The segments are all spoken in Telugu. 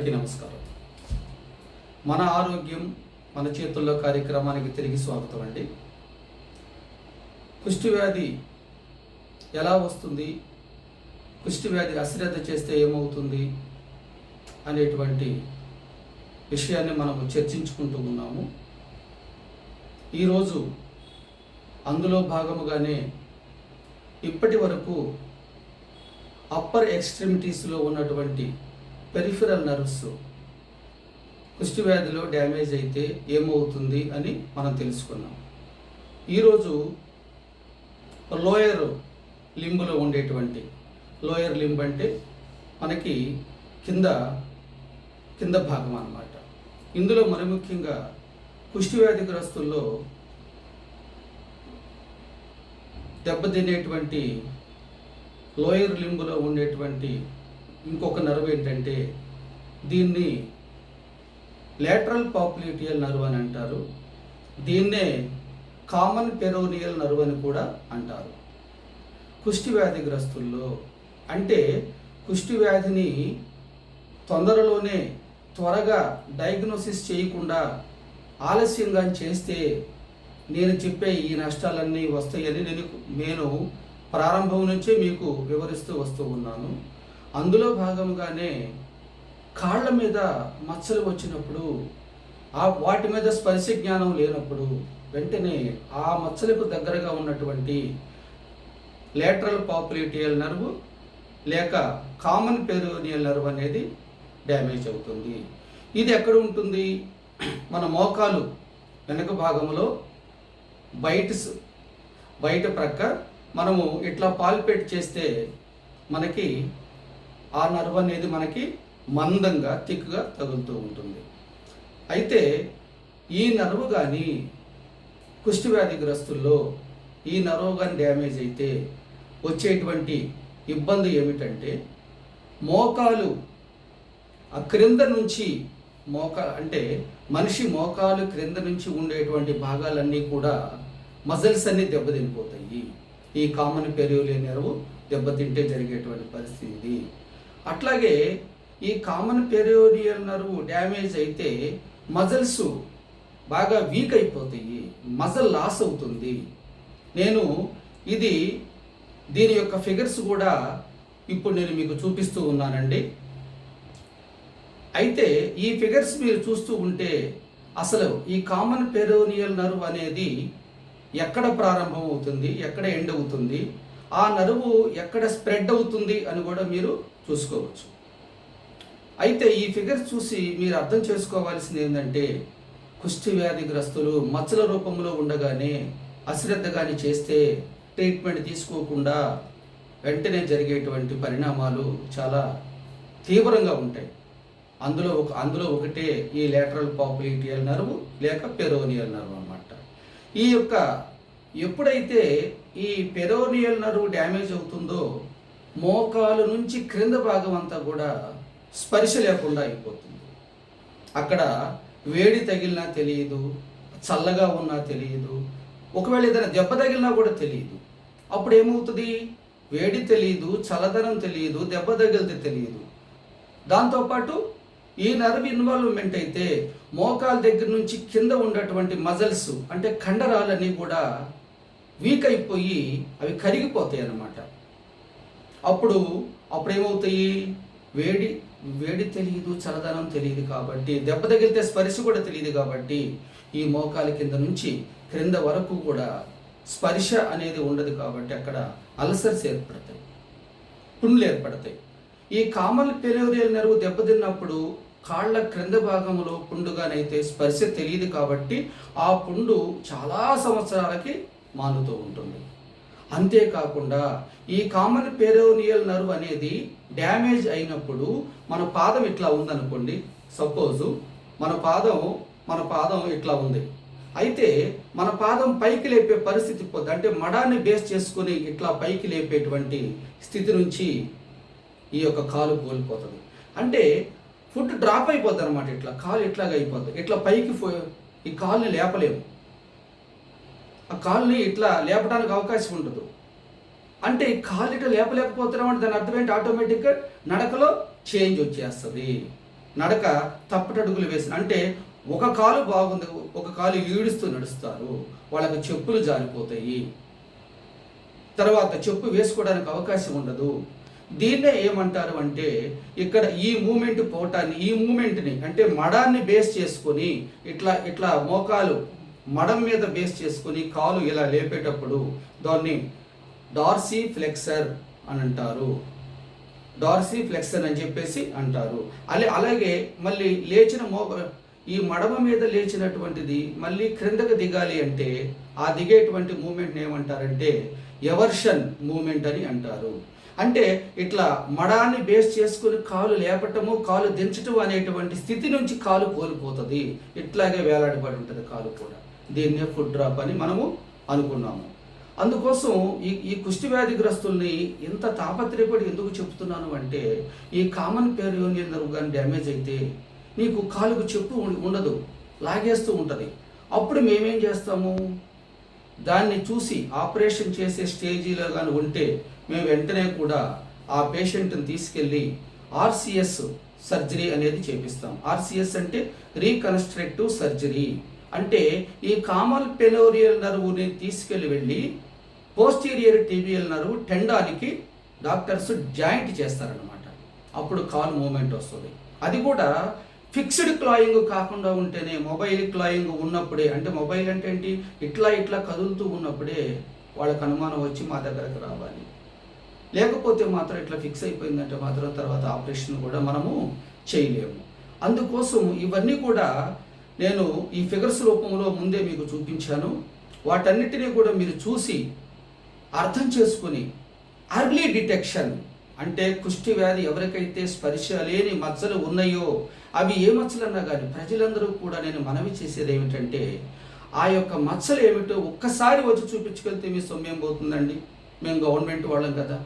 అందరికీ నమస్కారం. మన ఆరోగ్యం మన చేతుల్లో కార్యక్రమానికి తిరిగి స్వాగతం అండి. కుష్టివ్యాధి ఎలా వస్తుంది? కుష్టివ్యాధి అశ్రద్ధ చేస్తే ఏమవుతుంది? అనేటువంటి విషయాన్ని మనము చర్చించుకుంటూ ఉన్నాము. ఈరోజు అందులో భాగముగానే ఇప్పటి వరకు అప్పర్ ఎక్స్ట్రిమిటీస్లో ఉన్నటువంటి పెరిఫరల్ నర్వ్స్ కుష్టి వ్యాధిలో డ్యామేజ్ అయితే ఏమవుతుంది అని మనం తెలుసుకున్నాం. ఈరోజు లోయర్ లింబులో ఉండేటువంటి లోయర్ లింబ్ అంటే మనకి కింద కింద భాగం అన్నమాట. ఇందులో మరి ముఖ్యంగా కుష్టి వ్యాధిగ్రస్తుల్లో దెబ్బతినేటువంటి లోయర్ లింబులో ఉండేటువంటి ఇంకొక నర్వ్ ఏంటంటే దీన్ని లేటరల్ పాపులేటియల్ నర్వ్ అని అంటారు. దీన్నే కామన్ పెరోనియల్ నర్వ్ అని కూడా అంటారు. కుష్టి వ్యాధిగ్రస్తుల్లో అంటే కుష్టి వ్యాధిని తొందరలోనే త్వరగా డయాగ్నోసిస్ చేయకుండా ఆలస్యంగా చేస్తే నేను చెప్పే ఈ నష్టాలన్నీ వస్తాయని నేను నేను ప్రారంభం నుంచే మీకు వివరిస్తూ వస్తూ ఉన్నాను. అందులో భాగంగానే కాళ్ళ మీద మచ్చలు వచ్చినప్పుడు ఆ వాటి మీద స్పర్శ జ్ఞానం లేనప్పుడు వెంటనే ఆ మచ్చలకు దగ్గరగా ఉన్నటువంటి లేటరల్ పాపులేటియల్ నర్వ్ లేక కామన్ పెరోనియల్ నర్వ్ అనేది డ్యామేజ్ అవుతుంది. ఇది ఎక్కడ ఉంటుంది? మన మోకాలు వెనక భాగంలో బయట బయట ప్రక్క మనము ఇట్లా పాల్పేట్ చేస్తే మనకి ఆ నర్వ్ అనేది మనకి మందంగా తిక్కుగా తగులుతూ ఉంటుంది. అయితే ఈ నర్వ్ కానీ కుష్టి వ్యాధిగ్రస్తుల్లో ఈ నర్వ్ కానీ డ్యామేజ్ అయితే వచ్చేటువంటి ఇబ్బంది ఏమిటంటే మోకాలు ఆ క్రింద నుంచి మోకా అంటే మనిషి మోకాలు క్రింద నుంచి ఉండేటువంటి భాగాలన్నీ కూడా మజిల్స్ అన్నీ దెబ్బతినిపోతాయి. ఈ కామన్ పెరియోలే నెరవు దెబ్బతింటే జరిగేటువంటి పరిస్థితి ఇది. అట్లాగే ఈ కామన్ పెరియోడియల్ నర్వ్ డ్యామేజ్ అయితే మజిల్స్ బాగా వీక్ అయిపోతాయి మజల్ లాస్ అవుతుంది. నేను ఇది దీని యొక్క ఫిగర్స్ కూడా ఇప్పుడు నేను మీకు చూపిస్తూ ఉన్నానండి. అయితే ఈ ఫిగర్స్ మీరు చూస్తూ ఉంటే అసలు ఈ కామన్ పెరోనియల్ నర్వ్ అనేది ఎక్కడ ప్రారంభం అవుతుంది ఎక్కడ ఎండ్ అవుతుంది ఆ నరువు ఎక్కడ స్ప్రెడ్ అవుతుంది అని కూడా మీరు చూసుకోవచ్చు. అయితే ఈ ఫిగర్స్ చూసి మీరు అర్థం చేసుకోవాల్సింది ఏంటంటే కుష్టి వ్యాధిగ్రస్తులు మచ్చల రూపంలో ఉండగానే అశ్రద్ధ కానీ చేస్తే ట్రీట్మెంట్ తీసుకోకుండా వెంటనే జరిగేటువంటి పరిణామాలు చాలా తీవ్రంగా ఉంటాయి. అందులో ఒక అందులో ఒకటే ఈ లేటరల్ పాపులేటియల్ నర్వ్ లేక పెరోనియల్ నర్వ్ అనమాట ఈ యొక్క ఎప్పుడైతే ఈ పెరోనియల్ నర్వ్ డ్యామేజ్ అవుతుందో మోకాలు నుంచి క్రింద భాగం అంతా కూడా స్పర్శ లేకుండా అయిపోతుంది. అక్కడ వేడి తగిలినా తెలియదు చల్లగా ఉన్నా తెలియదు ఒకవేళ ఏదైనా దెబ్బ తగిలినా కూడా తెలియదు. అప్పుడు ఏమవుతుంది? వేడి తెలియదు చల్లదనం తెలియదు దెబ్బ తగిలితే తెలియదు. దాంతోపాటు ఈ నర్వ్ ఇన్వాల్వ్మెంట్ అయితే మోకాల దగ్గర నుంచి కింద ఉన్నటువంటి మజల్స్ అంటే కండరాలన్నీ కూడా వీక్ అయిపోయి అవి కరిగిపోతాయి అన్నమాట అప్పుడు అప్పుడు ఏమవుతాయి వేడి వేడి తెలియదు చల్లదనం తెలియదు కాబట్టి దెబ్బ తగిలితే స్పర్శ కూడా తెలియదు కాబట్టి ఈ మోకాల కింద నుంచి క్రింద వరకు కూడా స్పర్శ అనేది ఉండదు కాబట్టి అక్కడ అల్సర్స్ ఏర్పడతాయి. పుండ్లు ఏర్పడతాయి. ఈ కామన్ పెలోరియల్ నెరవు దెబ్బతిన్నప్పుడు కాళ్ళ క్రింద భాగంలో పుండుగానైతే స్పర్శ తెలియదు కాబట్టి ఆ పుండు చాలా సంవత్సరాలకి మానుతూ ఉంటుంది. అంతేకాకుండా ఈ కామన్ పెరోనియల్ నర్వ్ అనేది డ్యామేజ్ అయినప్పుడు మన పాదం ఇట్లా ఉందనుకోండి సపోజు మన పాదం మన పాదం ఇట్లా ఉంది. అయితే మన పాదం పైకి లేపే పరిస్థితి పోద్ది అంటే మడాన్ని బేస్ చేసుకుని ఇట్లా పైకి లేపేటువంటి స్థితి నుంచి ఈ యొక్క కాలు కోల్పోతుంది. అంటే ఫుడ్ డ్రాప్ అయిపోద్ది అనమాట ఇట్లా కాలు ఇట్లాగ అయిపోద్ది. ఇట్లా పైకి ఈ కాలుని లేపలేము. ఆ కాలుని ఇట్లా లేపడానికి అవకాశం ఉండదు. అంటే కాలు ఇట్లా లేపలేకపోతున్నాం అంటే దాని అర్థం ఏంటి? ఆటోమేటిక్గా నడకలో చేంజ్ వచ్చేస్తుంది. నడక తప్పటడుగులు వేసిన అంటే ఒక కాలు బాగుంది ఒక కాలు ఈడుస్తూ నడుస్తారు. వాళ్ళకి చెప్పులు జారిపోతాయి. తర్వాత చెప్పు వేసుకోవడానికి అవకాశం ఉండదు. దీన్నే ఏమంటారు అంటే ఇక్కడ ఈ మూమెంట్ పోవటాన్ని ఈ మూమెంట్ని అంటే మడాన్ని బేస్ చేసుకొని ఇట్లా ఇట్లా మోకాలు మడం మీద బేస్ చేసుకొని కాలు ఇలా లేపేటప్పుడు దాన్ని డార్సీ ఫ్లెక్సర్ అని అంటారు. డార్సీ ఫ్లెక్సర్ అని చెప్పేసి అంటారు. అలా అలాగే మళ్ళీ లేచిన మో ఈ మడమ మీద లేచినటువంటిది మళ్ళీ క్రిందకు దిగాలి అంటే ఆ దిగేటువంటి మూమెంట్ని ఏమంటారంటే ఎవర్షన్ మూమెంట్ అని అంటారు. అంటే ఇట్లా మడాన్ని బేస్ చేసుకుని కాలు లేపటము కాలు దించటం అనేటువంటి స్థితి నుంచి కాలు కోల్పోతుంది. ఇట్లాగే వేలాడబడి ఉంటుంది కాలు కూడా. దీన్నే ఫుడ్ డ్రాప్ అని మనము అనుకున్నాము. అందుకోసం ఈ ఈ కుష్టి వ్యాధిగ్రస్తుల్ని ఇంత తాపత్రయపడి ఎందుకు చెప్తున్నాను అంటే ఈ కామన్ పేరియోనియల్ నర్వ్ కానీ డ్యామేజ్ అయితే నీకు కాలుకు చెప్పు ఉండదు లాగేస్తూ ఉంటుంది. అప్పుడు మేమేం చేస్తాము? దాన్ని చూసి ఆపరేషన్ చేసే స్టేజీలో కానీ ఉంటే మేము వెంటనే కూడా ఆ పేషెంట్ని తీసుకెళ్ళి ఆర్సిఎస్ సర్జరీ అనేది చేపిస్తాం. ఆర్సిఎస్ అంటే రీకన్స్ట్రక్టివ్ సర్జరీ అంటే ఈ కామన్ పెలోరియల్ నరువుని తీసుకెళ్ళి వెళ్ళి పోస్టీరియర్ టీబియల్ నరువు టెండానికి డాక్టర్స్ జాయింట్ చేస్తారనమాట అప్పుడు కాల్ మూమెంట్ వస్తుంది. అది కూడా ఫిక్స్డ్ క్లాయింగ్ కాకుండా ఉంటేనే మొబైల్ క్లాయింగ్ ఉన్నప్పుడే అంటే మొబైల్ అంటే ఏంటి? ఇట్లా ఇట్లా కదులుతూ ఉన్నప్పుడే వాళ్ళకి అనుమానం వచ్చి మా దగ్గరకు రావాలి. లేకపోతే మాత్రం ఇట్లా ఫిక్స్ అయిపోయిందంటే మాత్రం తర్వాత ఆపరేషన్ కూడా మనము చేయలేము. అందుకోసం ఇవన్నీ కూడా నేను ఈ ఫిగర్స్ రూపంలో ముందే మీకు చూపించాను. వాటన్నిటినీ కూడా మీరు చూసి అర్థం చేసుకుని అర్లీ డిటెక్షన్ అంటే కుష్టి వ్యాధి ఎవరికైతే స్పర్శ లేని మచ్చలు ఉన్నాయో అవి ఏ మచ్చలన్నా కానీ ప్రజలందరూ కూడా నేను మనవి చేసేది ఏమిటంటే ఆ యొక్క మచ్చలు ఏమిటో ఒక్కసారి వచ్చి చూపించుకెళ్తే మీ సొమ్మేం పోతుందండి? మేము గవర్నమెంట్ వాళ్ళం కదా.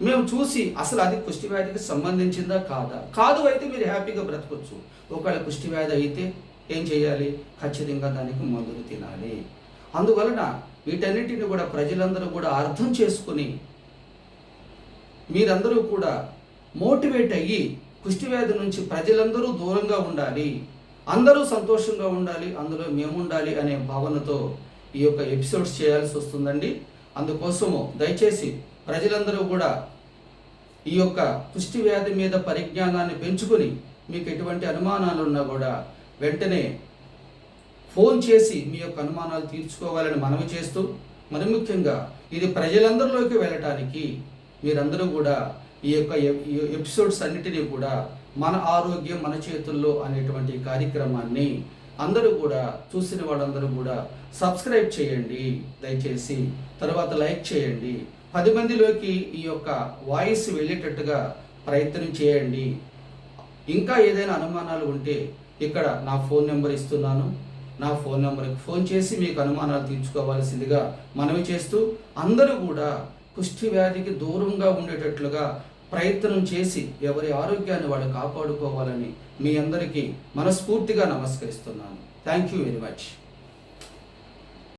మేము చూసి అసలు అది కుష్టి వ్యాధికి సంబంధించిందా కాదా? కాదు అయితే మీరు హ్యాపీగా బ్రతకొచ్చు. ఒకవేళ కుష్టి వ్యాధి అయితే ఏం చేయాలి? ఖచ్చితంగా దానికి మందులు తినాలి. అందువలన వీటన్నిటిని కూడా ప్రజలందరూ కూడా అర్థం చేసుకుని మీరందరూ కూడా మోటివేట్ అయ్యి కుష్టి వ్యాధి నుంచి ప్రజలందరూ దూరంగా ఉండాలి. అందరూ సంతోషంగా ఉండాలి. అందులో మేము ఉండాలి అనే భావనతో ఈ యొక్క ఎపిసోడ్స్ చేయాల్సి వస్తుందండి. అందుకోసము దయచేసి ప్రజలందరూ కూడా ఈ యొక్క కుష్టి వ్యాధి మీద పరిజ్ఞానాన్ని పెంచుకొని మీకు ఎటువంటి అనుమానాలు ఉన్నా కూడా వెంటనే ఫోన్ చేసి మీ యొక్క అనుమానాలు తీర్చుకోవాలని మనవి చేస్తూ మరి ముఖ్యంగా ఇది ప్రజలందరిలోకి వెళ్ళటానికి మీరందరూ కూడా ఈ యొక్క ఎప్- ఎపిసోడ్స్ అన్నిటినీ కూడా మన ఆరోగ్యం మన చేతుల్లో అనేటువంటి కార్యక్రమాన్ని అందరూ కూడా చూసిన వాళ్ళందరూ కూడా సబ్స్క్రైబ్ చేయండి. దయచేసి తర్వాత లైక్ చేయండి. పది మందిలోకి ఈ యొక్క వాయిస్ వెళ్ళేటట్టుగా ప్రయత్నం చేయండి. ఇంకా ఏదైనా అనుమానాలు ఉంటే ఇక్కడ నా ఫోన్ నెంబర్ ఇస్తున్నాను. నా ఫోన్ నెంబర్కి ఫోన్ చేసి మీకు అనుమానాలు తీర్చుకోవాల్సిందిగా మనవి చేస్తూ అందరూ కూడా కుష్టి వ్యాధికి దూరంగా ఉండేటట్లుగా ప్రయత్నం చేసి ఎవరి ఆరోగ్యాన్ని వాళ్ళు కాపాడుకోవాలని మీ అందరికీ మనస్ఫూర్తిగా నమస్కరిస్తున్నాను. Thank you very much